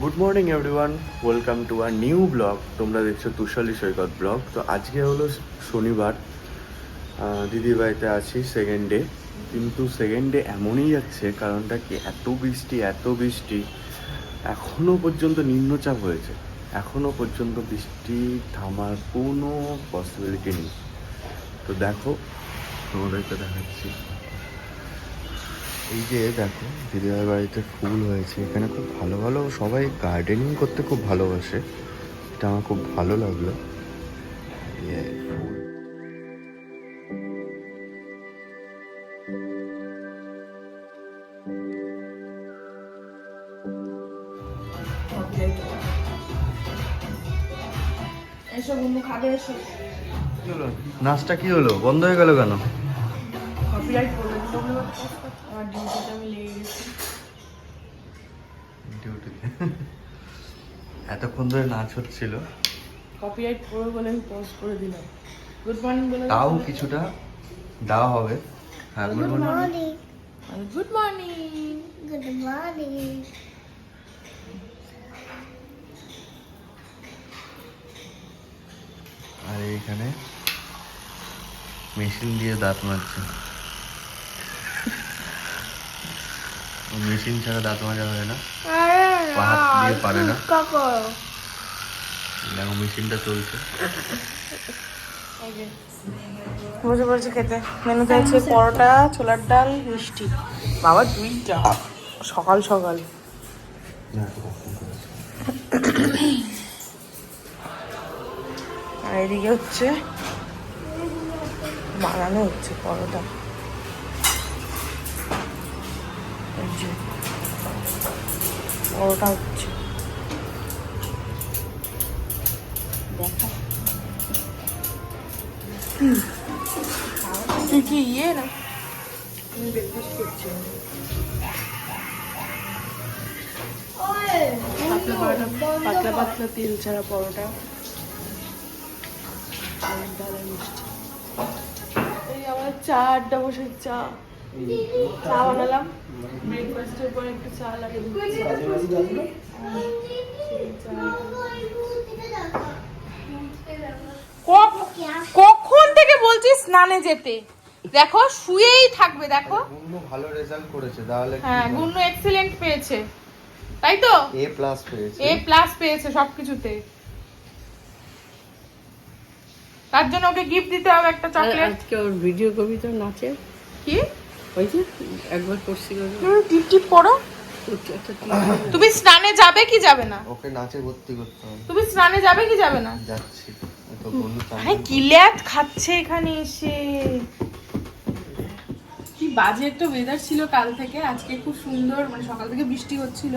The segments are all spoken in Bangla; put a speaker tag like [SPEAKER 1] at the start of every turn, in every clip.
[SPEAKER 1] Good morning, everyone. Welcome to our new blog. তোমরা দেখছ তুষালি সৈকত ব্লগ। তো আজকে হলো শনিবার। দিদির বাড়িতে আছি সেকেন্ড ডে কিন্তু সেকেন্ড ডে এমনই যাচ্ছে, কারণটা কি? এত বৃষ্টি এত বৃষ্টি। এখনও পর্যন্ত নিম্নচাপ হয়েছে। এখনও পর্যন্ত বৃষ্টি থামার কোনো পসিবিলিটি নেই। তো দেখো, তোমাদেরকে দেখাচ্ছি। এই যে দেখো দিদিভাই বাড়িতে ফুল হয়েছে। এখানে খুব ভালো ভালো সবাই গার্ডেনিং করতে খুব ভালোবাসে। এটা আমার খুব ভালো লাগল। নাচটা কি হলো? বন্ধ হয়ে গেল কেন?
[SPEAKER 2] আমার ডিউটিতে আমি লেগে গেছি।
[SPEAKER 1] ডিউটিতে এতক্ষণ ধরে নাচ হচ্ছিল।
[SPEAKER 2] কপিরাইট পড়বে বলে আমি পোস্ট করে দিলাম। গুড মর্নিং বলে
[SPEAKER 1] তাও কিছুটা দেওয়া হবে। হ্যাঁ
[SPEAKER 2] Good
[SPEAKER 1] good morning.
[SPEAKER 2] morning. Good morning
[SPEAKER 1] আর এইখানে মেশিন দিয়ে দাঁত মাজছে। মেশিন ছাড়া দাঁত মাজা হয় না। হাত দিয়ে পারে না। দেখো মেশিনটা চলছে।
[SPEAKER 2] বসে পড়েছে খেতে। মেনুতে আছে পরোটা ছোলার ডাল মিষ্টি। বাবা দুইটা। সকাল সকাল। আর এদিকে হচ্ছে বানানো হচ্ছে পরোটা। যে, পরোটা হচ্ছে। দেখা। তুই কি ইয়ে না? ব্রেকফাস্ট করছি। পাতলা পরোটা পাতলা পাতলা তেল ছাড়া পরোটা। আর মিষ্টি। এই আমার চা আড্ডা বসে চা। চা বানালাম ব্রেকফাস্টের পর একটু চা লাগে। দুধ চা। সেই চা। কখন থেকে বলছি স্নানে যেতে? দেখো শুয়েই থাকবে দেখো।
[SPEAKER 1] গুন্নু ভালো রেজাল্ট করেছে তাহলে
[SPEAKER 2] হ্যাঁ গুন্নু এক্সিলেন্ট পেয়েছে। তাই তো?
[SPEAKER 1] এ প্লাস পেয়েছে।
[SPEAKER 2] এ প্লাস পেয়েছে সবকিছুতে। তার জন্য ওকে গিফট দিতে হবে একটা চকলেট
[SPEAKER 3] আজকে ওর ভিডিও করবি তো নাচে
[SPEAKER 2] কি?
[SPEAKER 3] ওই যে একবার
[SPEAKER 2] তুমি টিপ টিপ করো। তুমি স্নানে যাবে কি যাবে না?
[SPEAKER 1] ওকে নাচে ভর্তি করতে হবে।
[SPEAKER 2] তুমি স্নানে যাবে কি যাবে না?
[SPEAKER 1] যাচ্ছি।
[SPEAKER 2] আরে কিল্যাত খাচ্ছে এখানে এসে। কি বাজে একটা ওয়েদার ছিল কাল থেকে। আজকে খুব সুন্দর মানে সকাল থেকে বৃষ্টি হচ্ছিল।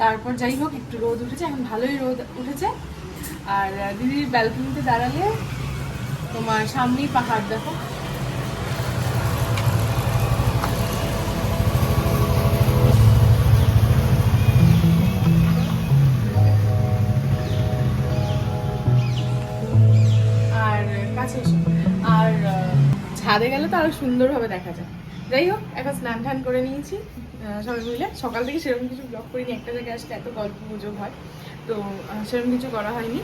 [SPEAKER 2] তারপর যাই হোক একটু রোদ উঠেছে। এখন ভালোই রোদ উঠেছে। আর দিদির ব্যালকনিতে দাঁড়ালে তোমার সামনেই পাহাড় দেখো। ছাদে গেলে তো আরও সুন্দরভাবে দেখা যায়। যাই হোক এখন স্নান টান করে নিয়েছি সবাই মিলে। সকাল থেকে সেরকম কিছু ব্লগ করিনি, একটা জায়গায় আসলে এত গল্প গুজব হয়, তো সেরকম কিছু করা হয়নি।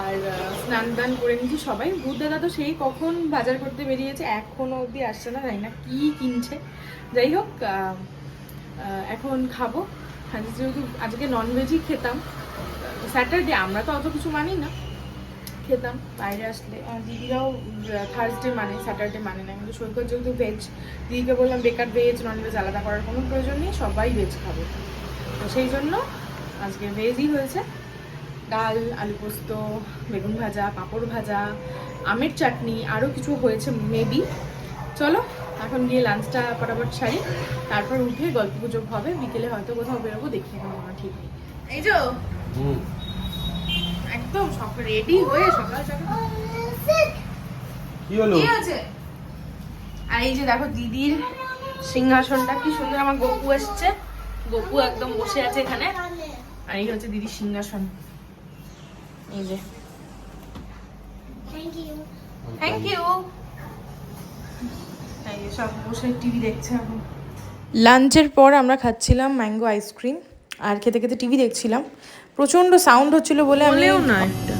[SPEAKER 2] আর স্নান দান করে নিয়েছি সবাই। ভূত দাদা তো সেই কখন বাজার করতে বেরিয়েছে, এখনও অবধি আসছে না, জানি না কি কিনছে। যাই হোক এখন খাব। যেহেতু, আজকে ননভেজই খেতাম। স্যাটারডে আমরা তো অত কিছু মানি না খেতাম বাইরে আসলে। আর দিদিরাও থার্সডে মানে স্যাটারডে মানে না কিন্তু সৈকত যেহেতু ভেজ দিদিকে বললাম বেকার ভেজ নন ভেজ আলাদা করার কোনো প্রয়োজন নেই সবাই ভেজ খাবে। তো সেই জন্য আজকে ভেজই হয়েছে। ডাল আলু পোস্ত বেগুন ভাজা পাঁপড় ভাজা আমের চাটনি আরও কিছু হয়েছে মেবি চলো এখন গিয়ে লাঞ্চটা ফটাফট সারি। তারপর উঠে গল্প গুজব হবে। বিকেলে হয়তো কোথাও বেরোবো দেখি এখন আমার ঠিক নেই। এই যে
[SPEAKER 1] হুম।
[SPEAKER 2] একদম সব রেডি হয়ে সকাল সকাল
[SPEAKER 1] কি হলো?
[SPEAKER 2] কি আছে আর এই যে দেখো দিদির সিংহাসনটা কি সুন্দর আমার গপু এসছে। গপু একদম বসে আছে এখানে। আর এই হচ্ছে দিদির সিংহাসন। এই যে. থ্যাংক ইউ সব বসে টিভি দেখছে এখন। লাঞ্চের পর আমরা খাচ্ছিলাম ম্যাঙ্গো আইসক্রিম আর খেতে খেতে টিভি দেখছিলাম। প্রচণ্ড সাউন্ড হচ্ছিল বলে আমি
[SPEAKER 4] না একটা।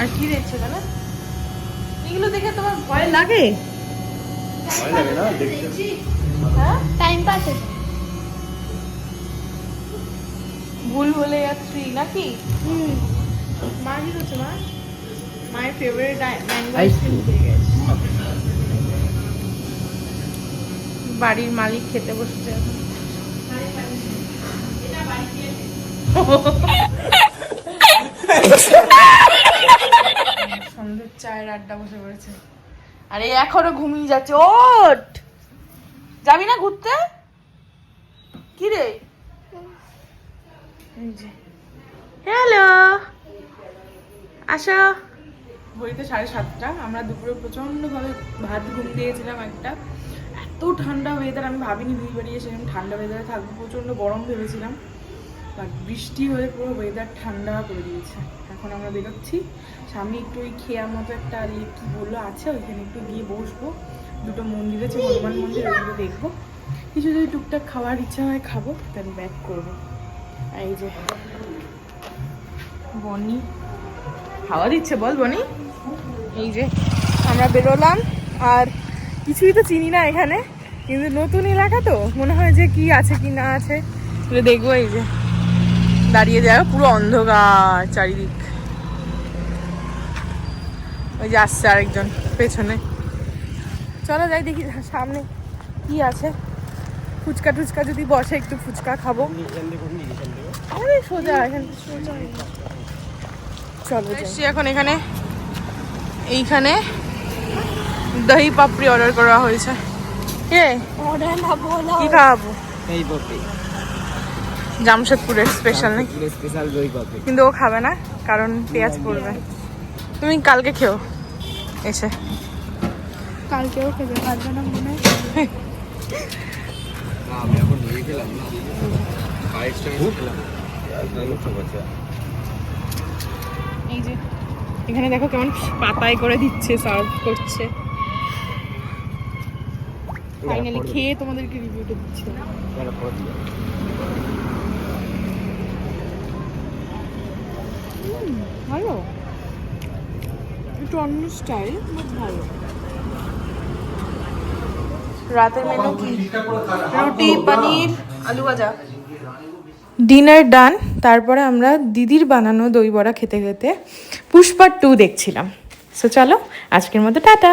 [SPEAKER 2] আর কি দেখছ দাদা এগুলো দেখে তোমার ভয় লাগে?
[SPEAKER 1] ভয় লাগে না? দেখতে
[SPEAKER 2] হ্যাঁ?
[SPEAKER 5] টাইম পাস
[SPEAKER 2] ভুল বলে যাচ্ছি নাকি? মা কি করছে মা? মায়ের ফেভারিট ম্যাঙ্গো আইসক্রিম গেছে। বাড়ির মালিক খেতে বসছে এখন। সন্ধ্যের চায়ের আড্ডা বসে পড়েছে। আরে এখনও ঘুমিয়ে যাচ্ছে। ওঠ! যাবি না ঘুরতে? কি রে? হ্যালো! আসো। ঘড়িতে সাড়ে সাতটা। আমরা দুপুরে প্রচণ্ডভাবে ভাত ঘুম দিয়েছিলাম একটা। এত ঠান্ডা ওয়েদার আমি ভাবিনি দুই বাড়িয়ে সেরকম ঠান্ডা ওয়েদারে থাকব। প্রচণ্ড গরম ভেবেছিলাম। বাট বৃষ্টি হয়ে পুরো ওয়েদার ঠান্ডা করে দিয়েছে। এখন আমরা বেরোচ্ছি। সামনে একটু ওই খেয়ার মতো একটা ইয়ে বলল আছে, ওইখানে একটু গিয়ে বসবো। দুটো মন্দির আছে, হনুমান মন্দির, ওগুলো দেখব। কিছু যদি টুকটাক খাওয়ার ইচ্ছা হয় খাব দেন ব্যাক করব। এই যে, বনি। হাওয়া দিচ্ছে বল বনি। এই যে, আমরা বেরোলাম। আর কিছুই তো চিনি না এখানে। কিন্তু নতুন এলাকা তো, মনে হয় যে কি আছে কি না আছে। দেখব এই যে। দাঁড়িয়ে যাবে পুরো অন্ধকার চারিদিক। ওই যে আসছে আরেকজন পেছনে। চলো যাই দেখি সামনে কি আছে। ফুচকা টুচকা যদি বসে একটু ফুচকা খাব। আরে সোজা এখানে সোজা। চলো এসছি এখন এখানে। এইখানে দহি পাপড়ি অর্ডার করা হয়েছে। কে?
[SPEAKER 5] অর্ডার না বলো।
[SPEAKER 2] কি খাওয়াবো
[SPEAKER 6] এই পপি
[SPEAKER 2] জামশেদপুরের স্পেশাল নাকি?
[SPEAKER 6] স্পেশাল দই পপি
[SPEAKER 2] কিন্তু ও খাবে না কারণ পেঁয়াজ পড়বে। তুমি কালকে খেও। এসে।
[SPEAKER 5] কালকেও খেতে পারবে না মনে হয়।
[SPEAKER 6] না আমি এখন নিয়ে খেলাম
[SPEAKER 2] এই যে এখানে দেখো কেমন পাতায় করে দিচ্ছে সার্ভ করছে। ফাইনালি খেয়ে তোমাদেরকে রিভিউটা দিচ্ছে। ভালো? একটু অন্য স্টাইল বাট ভালো। রাতের মেনু কি? রুটি পনির আলু ভাজা। ডিনার ডান তারপরে আমরা দিদির বানানো দই বড়া খেতে খেতে পুষ্পা টু দেখছিলাম। সো চলো আজকের মতো টাটা।